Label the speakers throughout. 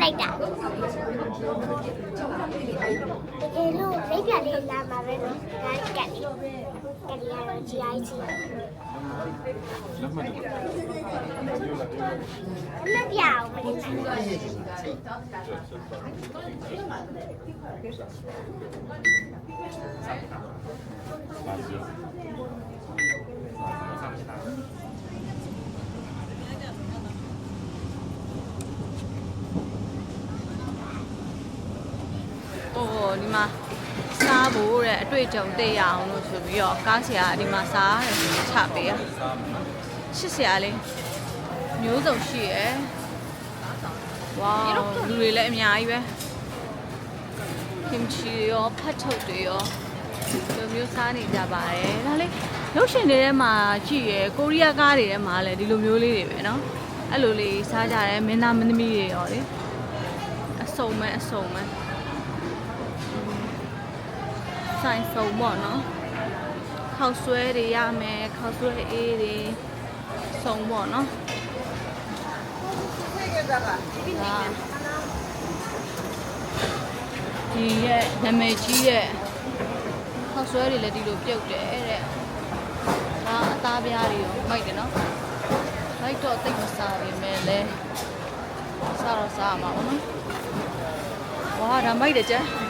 Speaker 1: လိုက်တာတကယ်လို့လက်ပြလေးလာမှာပဲနော်ဒါကတ်လေး ကတ်လေးကတော့ GI ချီမပြအောင်မလေးနိုင်
Speaker 2: ဟိုဒီမှာစားဖို့တဲ့အတွေ့အကြုံသိရအောင်လို့ဆိုပြီးတော့ကားဆရာကဒီမှာစားရတယ်ဆိုပြီးချပေးရရှစ်ဆရာလေးမျိုးစုံရှိရယ်ဝါလူတွေလည်းအများကြီးပဲကင်ချီရောဖတ်ထုတ်တွေရောဒီလိုမျိုးစားနေကြပါတယ်ဒါလေးရုပ်ရှင်တွေထဲမှာကြည့်ရယ်ကိုရီးယားကားတွေထဲမှာလည်းဒီလိုမျိုးလေးတွေပဲเนาะအဲ့လိုလေးစားကြတယ်မင်းသားမင်းသမီးတွေရောလေအစုံမဲ့အစုံမဲ့ ဆိုင်စုံပေါ့နော်ခောက်ဆွဲတွေရမယ်ခောက်ဆွဲအေးတွေစုံပေါ့နော်ဒါဒီရဲ့နာမည်ကြီးရဲ့ခောက်ဆွဲတွေလည်းဒီလိုပြုတ်တယ်တဲ့ဒါအသားပြားတွေရောမိုက်တယ်နော်မိုက်တော့တိတ်မစားပေမဲ့လည်းစားတော့စားရမှာပေါ့နော်ဝါဒါမိုက်တယ်ကျန်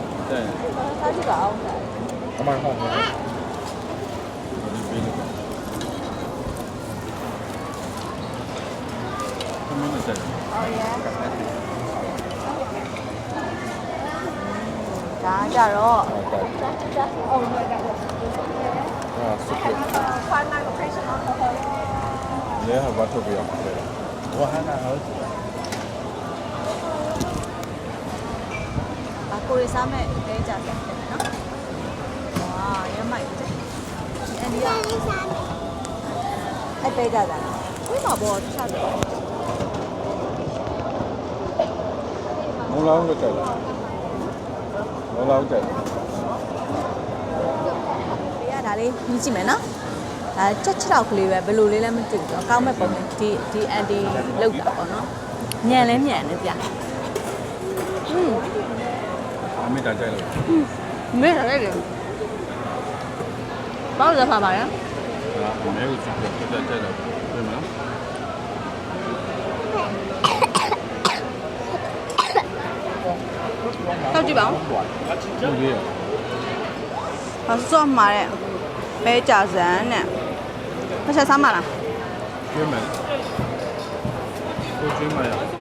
Speaker 2: 네. 사지가 아홉 살. 가만 형. 자, 이제 로. 아, super. 네, 한번 더 보여. 뭐 하나 넣어 ကို
Speaker 3: ရီ
Speaker 2: စားမဲ့အဲကြတယ်ဖြစ်တယ်နော်။ဝါရမိုက်ကြတယ်။အန်ဒီကအဲ့ပဲကြတာ။ဝိမာဘောချတယ်။
Speaker 3: မလောင်းလို့ကြိုက်လား။မ
Speaker 2: လော
Speaker 3: င်းကြိုက်။
Speaker 2: ဘေးရဒါလေးမြည်ကြည့်မယ်နော်။ဒါချက်ချက်တော့ကလေးပဲဘယ်လိုလေးလဲမသိဘူး။အကောင်းမဲ့ပုံနဲ့ဒီဒီအန်တီလောက်တာပေါ့နော်။ညံလဲညံတယ်ဗျ။อืม
Speaker 3: မေတ္တာကြိုက်လို့
Speaker 2: မေ့ရတယ်လေဘာလို့လဲဖာပါလဲ
Speaker 3: ဒါအမေကိုစပြီးတက်တက်ကြိုက်လို့ပြန်မလား
Speaker 2: တောက်ကြည့်ပါဦး
Speaker 3: ဟုတ်ပြီ
Speaker 2: အစောမှာတဲ့ဘဲကြာစမ်းနဲ့မဆက်စားမလား
Speaker 3: German. So German, ja.